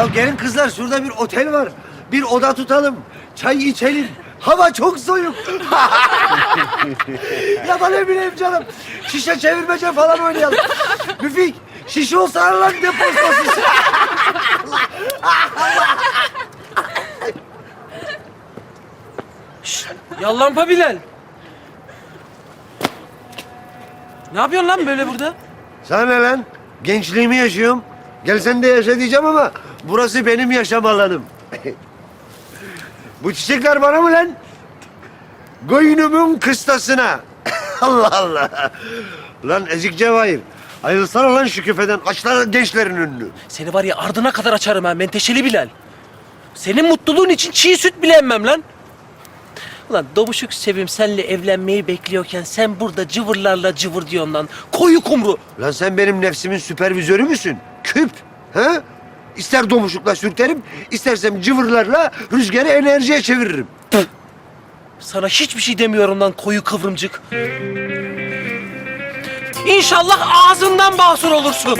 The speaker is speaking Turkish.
Ya gelin kızlar şurada bir otel var. Bir oda tutalım. Çay içelim. Hava çok soğuk. ya da ne bileyim canım. Şişe çevirmece falan oynayalım. Müfik şişe olsa aralar ne postası. Yallampa Bilal. Ne yapıyorsun lan böyle burada? Sana ne lan? Gençliğimi yaşıyorum. Gel sen de yaşa diyeceğim ama burası benim yaşam alanım. Bu çiçekler bana mı lan? Goynumun kıstasına. Allah Allah. Lan ezik cevahir. Ayrılsana lan şu küfeden. Açlar gençlerin önünü. Seni var ya ardına kadar açarım ha menteşeli Bilal. Senin mutluluğun için çiğ süt bile emmem lan. Ulan Dobuşuk Sevim senle evlenmeyi bekliyorken sen burada cıvırlarla cıvır diyorsun lan. Koyu kumru. Lan sen benim nefsimin süpervizörü müsün? Küp. Ha? İster domuşukla sürterim, istersem cıvırlarla rüzgarı enerjiye çeviririm. Sana hiçbir şey demiyorum lan koyu kıvrımcık. İnşallah ağzından basur olursun.